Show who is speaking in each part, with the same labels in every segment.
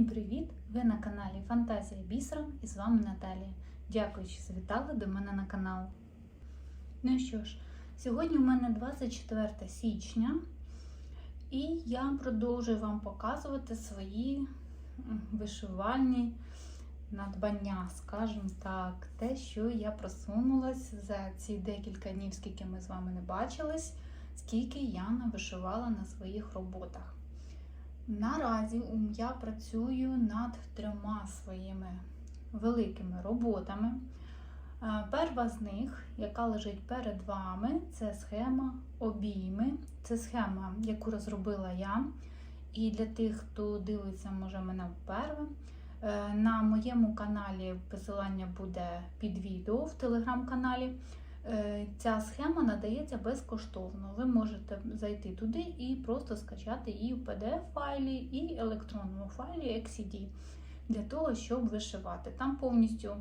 Speaker 1: Всім привіт! Ви на каналі Фантазія Бісером і з вами Наталія. Дякую, що завітали до мене на канал. Ну що ж, сьогодні у мене 24 січня, і я продовжую вам показувати свої вишивальні надбання, скажімо так, те, що я просунулась за ці декілька днів, скільки ми з вами не бачились, скільки я навишивала на своїх роботах. Наразі я працюю над трьома своїми великими роботами. Е, Перша з них, яка лежить перед вами, це схема обійми. Це схема, яку розробила я. І для тих, хто дивиться, може мене вперше. е, На моєму каналі посилання буде під відео в телеграм-каналі. Е, Ця схема надається безкоштовно. Ви можете зайти туди і просто скачати її в PDF-файлі і електронному файлі XCD для того, щоб вишивати. Там повністю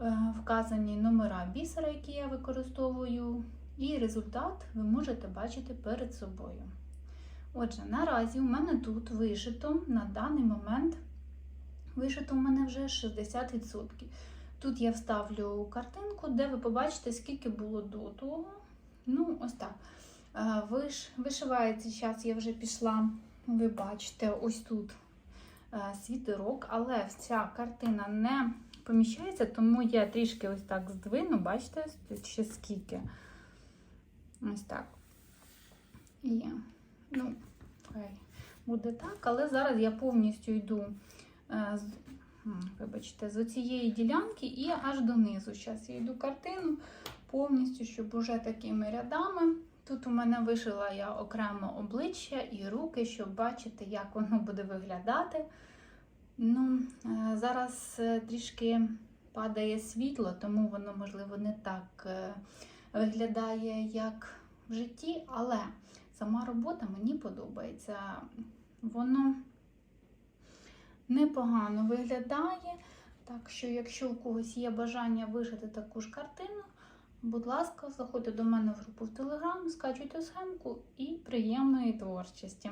Speaker 1: е, вказані номера бісера, які я використовую, і результат ви можете бачити перед собою. Отже, наразі у мене тут вишито на даний момент вишито у мене вже 60%. Тут я вставлю картинку, де ви побачите, скільки було до того. Ну, ось так. Е, Виш, вишивається зараз, я вже пішла, ви бачите, ось тут е, світерок, але ця картина не поміщається, тому я трішки ось так здвину, бачите, ще скільки. Ось так. Є. Ну, хай буде так, але зараз я повністю йду. Вибачте, з цієї ділянки і аж донизу. Зараз я йду картину повністю, щоб уже такими рядами. Тут у мене вишила я окремо обличчя і руки, щоб бачити, як воно буде виглядати. Ну, е, Зараз е, трішки падає світло, тому воно, можливо, не так е, виглядає, як в житті, але сама робота мені подобається. Воно непогано виглядає. Так що, якщо у когось є бажання вишити таку ж картину, будь ласка, заходьте до мене в групу в Телеграм, скачуйте схемку і приємної творчості.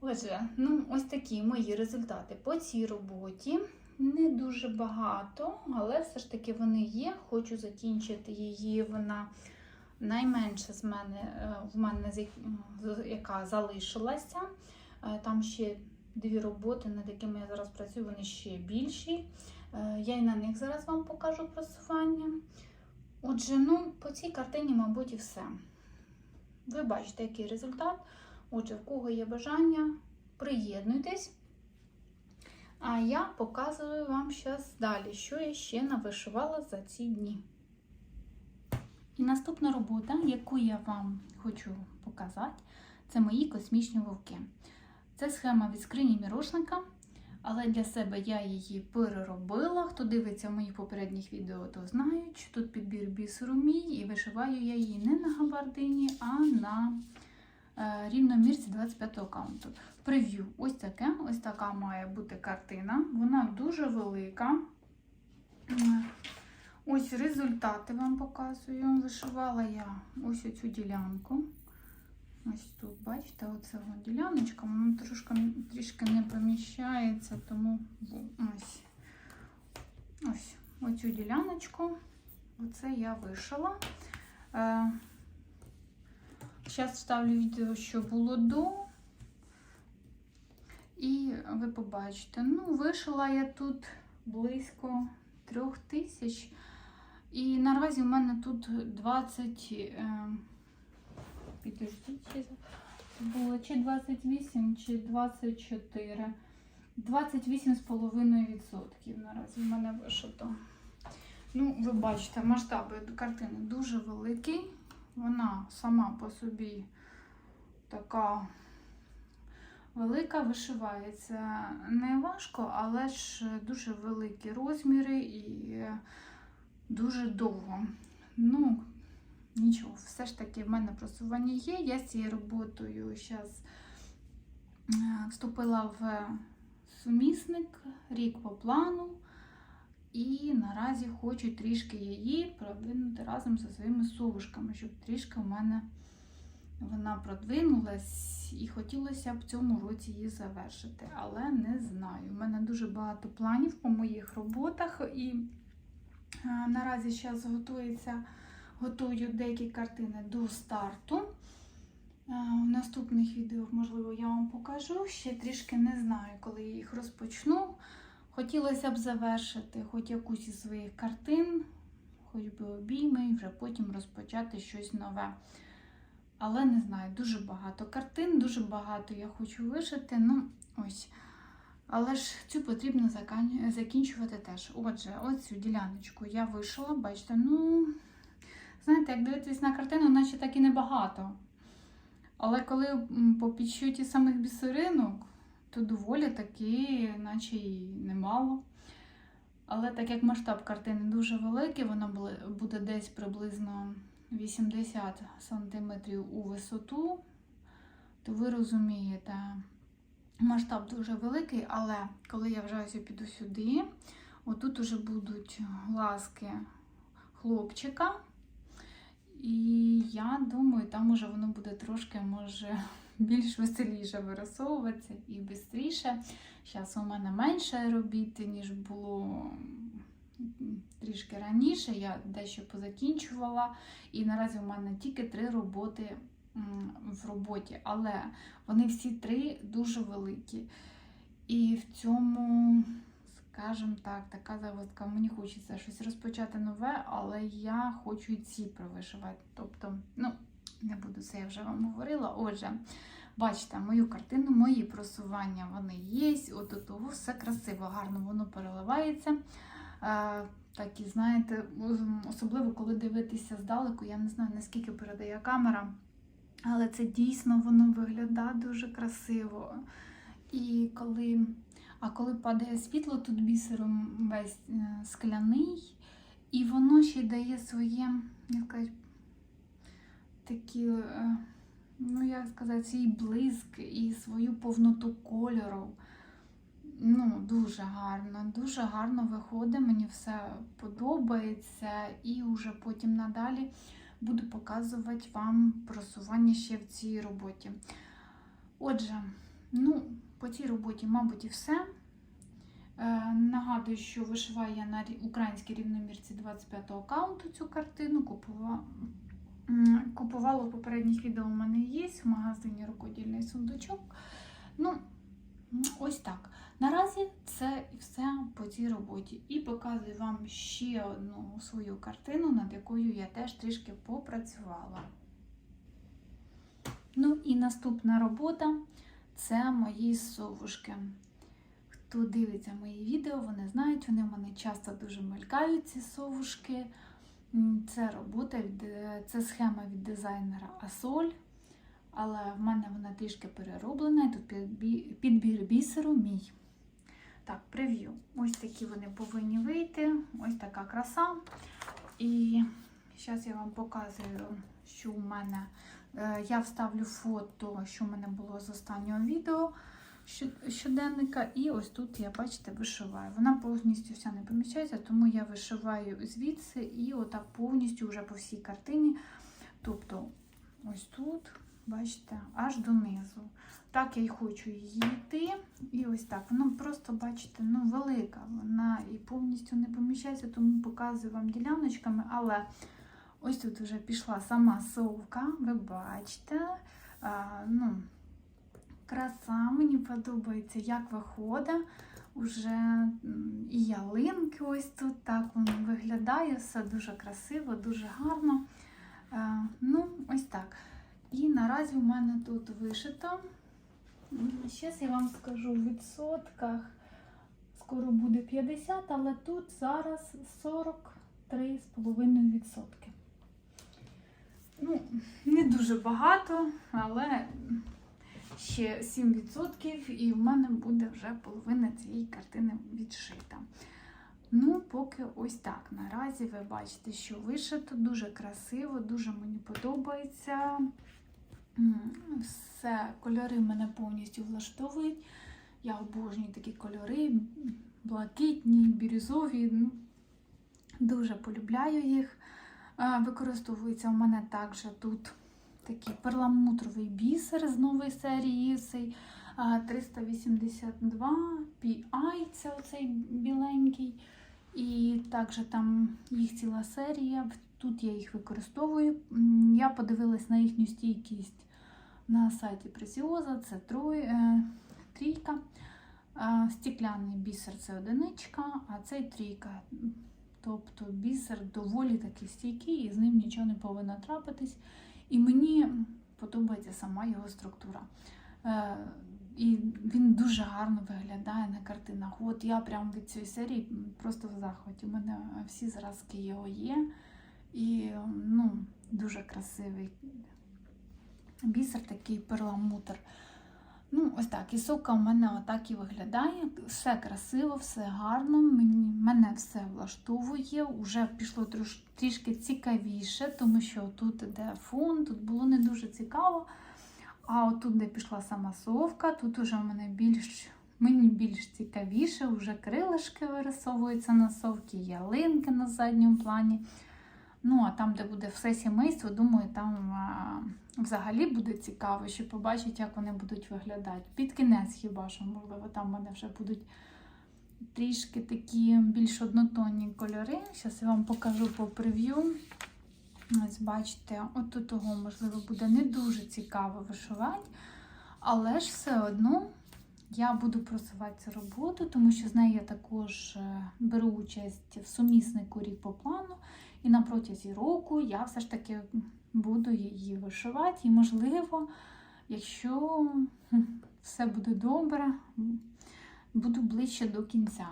Speaker 1: Отже, ну ось такі мої результати по цій роботі. Не дуже багато, але все ж таки вони є. Хочу закінчити її. Вона найменша з мене, е, в мене яка залишилася. Е, Там ще дві роботи, над якими я зараз працюю, вони ще більші. Е, Я і на них зараз вам покажу просування. Отже, ну, по цій картині, мабуть, і все. Ви бачите, який результат. Отже, в кого є бажання, приєднуйтесь. А я показую вам зараз далі, що я ще навишивала за ці дні. І наступна робота, яку я вам хочу показати, це мої космічні вовки. Це схема від скрині мірошника, але для себе я її переробила. Хто дивиться моїх попередніх відео, то знають, тут підбір бісеру мій, і вишиваю я її не на габардині, а на е, рівномірці 25 каунту. Прев'ю ось таке, ось така має бути картина. Вона дуже велика. Ось результати вам показую. Вишивала я ось оцю ділянку. Ось тут, бачите, оце діляночка, вона трошки, трішки не поміщається, тому ось ось оцю діляночку. Оце я вишила. Е, Зараз вставлю відео, що було до. І ви побачите, ну, вишила я тут близько трьох тисяч. І наразі в мене тут 20. Підождіть, було чи 28, чи 24. 28,5% наразі в мене вишито. Ну, ви бачите, масштаби картини дуже великі. Вона сама по собі така велика, вишивається не важко, але ж дуже великі розміри і дуже довго. Ну, Нічого, все ж таки в мене просування є. Я з цією роботою зараз вступила в сумісник рік по плану. І наразі хочу трішки її продвинути разом зі своїми совушками, щоб трішки в мене вона продвинулась і хотілося б в цьому році її завершити, але не знаю. У мене дуже багато планів по моїх роботах, і е, наразі зараз готується, готую деякі картини до старту. Е, В наступних відео, можливо, я вам покажу. Ще трішки не знаю, коли я їх розпочну. Хотілося б завершити хоч якусь із своїх картин, хоч би обійми, і вже потім розпочати щось нове. Але не знаю, дуже багато картин, дуже багато я хочу вишити. Ну, ось. Але ж цю потрібно закінчувати теж. Отже, оцю діляночку я вишила, бачите, ну, знаєте, як дивитись на картину, наче так і небагато. Але коли по підсчуті самих бісеринок, то доволі таки, наче і немало. Але так як масштаб картини дуже великий, були- буде десь приблизно 80 см у висоту, то ви розумієте, масштаб дуже великий, але коли я вже ось піду сюди, отут уже будуть глазки хлопчика. І я думаю, там уже воно буде трошки, може, більш веселіше вирисовуватися і швидше. Зараз у мене менше робіти, ніж було трішки раніше. Я дещо позакінчувала. І наразі у мене тільки три роботи в роботі, але вони всі три дуже великі. І в цьому, скажімо так, така загвоздка. Мені хочеться щось розпочати нове, але я хочу і ці провишивати. Тобто, ну, не буду це, я вже вам говорила. Отже, бачите, мою картину, мої просування вони є. От у того все красиво, гарно воно переливається. Е, так і знаєте, особливо коли дивитися здалеку, я не знаю наскільки передає камера, але це дійсно воно виглядає дуже красиво. І коли, а коли падає світло, тут бісером весь е, скляний, і воно ще дає своє, як сказати, такі, е, ну як сказати, свій блиск і свою повноту кольору. Ну, дуже гарно, дуже гарно виходить, мені все подобається, і вже потім надалі буду показувати вам просування ще в цій роботі. Отже, ну, по цій роботі, мабуть, і все. Е, нагадую, що вишиваю я на українській рівномірці 25-го аккаунту цю картину. Купувала, в попередніх відео у мене є в магазині рукодільний сундучок. Ну, ось так. Наразі це все по цій роботі. І показую вам ще одну свою картину, над якою я теж трішки попрацювала. Ну і наступна робота це мої совушки. Хто дивиться мої відео, вони знають, вони в мене часто дуже мелькають, ці совушки. Це робота, це схема від дизайнера Асоль. Але в мене вона трішки перероблена, і тут підбір бісеру мій. Так, прев'ю. Ось такі вони повинні вийти. Ось така краса. І зараз я вам показую, що у мене. Е, Я вставлю фото, що в мене було з останнього відео щоденника. І ось тут я, бачите, вишиваю. Вона повністю вся не поміщається, тому я вишиваю звідси і отак повністю вже по всій картині. Тобто, ось тут, бачите, аж донизу. Так я й хочу її йти. І ось так. Вона просто, бачите, ну, велика. Вона і повністю не поміщається, тому показую вам діляночками. Але ось тут вже пішла сама совка, ви бачите. А, ну, краса, мені подобається, як виходить. Уже і ялинки ось тут так воно виглядає, все дуже красиво, дуже гарно. Е, ну, ось так. І наразі в мене тут вишито. Зараз я вам скажу в відсотках. Скоро буде 50, але тут зараз 43,5%. Ну, не дуже багато, але ще 7% і в мене буде вже половина цієї картини відшита. Ну, поки ось так. Наразі ви бачите, що вишито дуже красиво, дуже мені подобається. Все, кольори мене повністю влаштовують. Я обожнюю такі кольори, блакитні, бірюзові. Ну, Дуже полюбляю їх. Е, Використовується у мене також тут такий перламутровий бісер з нової серії. Цей 382 PI, це оцей біленький. І також там їх ціла серія. Тут я їх використовую. Я подивилась на їхню стійкість на сайті Пресіоза. Це трой, е, трійка. Стікляний бісер це одиничка, а цей трійка. Тобто бісер доволі таки стійкий, і з ним нічого не повинно трапитись. І мені подобається сама його структура. Е, І він дуже гарно виглядає на картинах. От я прям від цієї серії просто в захваті. У мене всі зразки його є. І ну, дуже красивий бісер, такий перламутр. Ну, ось так. І сока у мене отак і виглядає. Все красиво, все гарно. Мені, мене все влаштовує. Уже пішло трош, трішки цікавіше, тому що тут іде фон, тут було не дуже цікаво. А отут, де пішла сама совка, тут уже в мене більш, мені більш цікавіше, вже крилишки вирисовуються на совці, ялинки на задньому плані. Ну, а там, де буде все сімейство, думаю, там а, взагалі буде цікаво, що побачить, як вони будуть виглядати. Під кінець хіба що, можливо, там в мене вже будуть трішки такі більш однотонні кольори. Зараз я вам покажу по прев'ю. Ось бачите, от того, можливо, буде не дуже цікаво вишивати, але ж все одно я буду просувати цю роботу, тому що з нею я також е, беру участь в суміснику рік по плану. І на протязі року я все ж таки буду її вишивати. І, можливо, якщо все буде добре, буду ближче до кінця.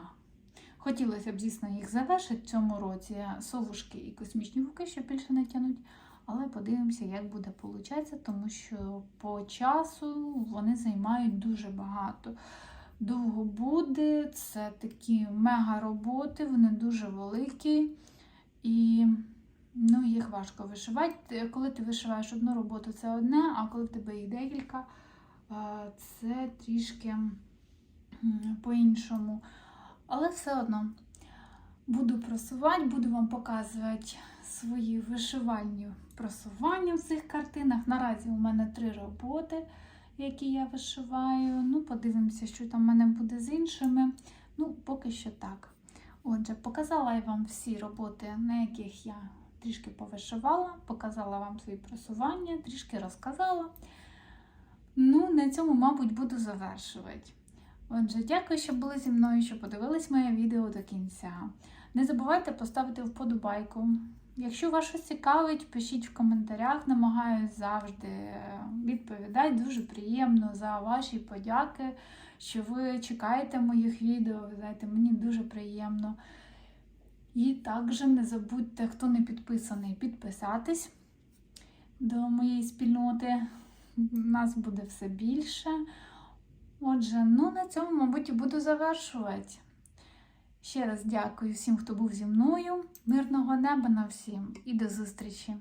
Speaker 1: Хотілося б, звісно, їх завершити в цьому році. Совушки і космічні вуки ще більше не тянуть. Але подивимося, як буде получатися, тому що по часу вони займають дуже багато. Довго буде, це такі мега роботи, вони дуже великі. І ну, їх важко вишивати. Коли ти вишиваєш одну роботу, це одне, а коли в тебе їх декілька, е, це трішки по-іншому. Але все одно буду просувати, буду вам показувати свої вишивальні просування в цих картинах. Наразі у мене три роботи, які я вишиваю. Ну, подивимося, що там в мене буде з іншими. Ну, поки що так. Отже, показала я вам всі роботи, на яких я трішки повишивала, показала вам свої просування, трішки розказала. Ну, на цьому, мабуть, буду завершувати. Отже, дякую, що були зі мною, що подивились моє відео до кінця. Не забувайте поставити вподобайку. Якщо вас щось цікавить, пишіть в коментарях, намагаюсь завжди відповідати. Дуже приємно за ваші подяки, що ви чекаєте моїх відео. Ви знаєте, мені дуже приємно. І також не забудьте, хто не підписаний, підписатись до моєї спільноти. Нас буде все більше. Отже, ну на цьому, мабуть, і буду завершувати. Ще раз дякую всім, хто був зі мною. Мирного неба на всім і до зустрічі!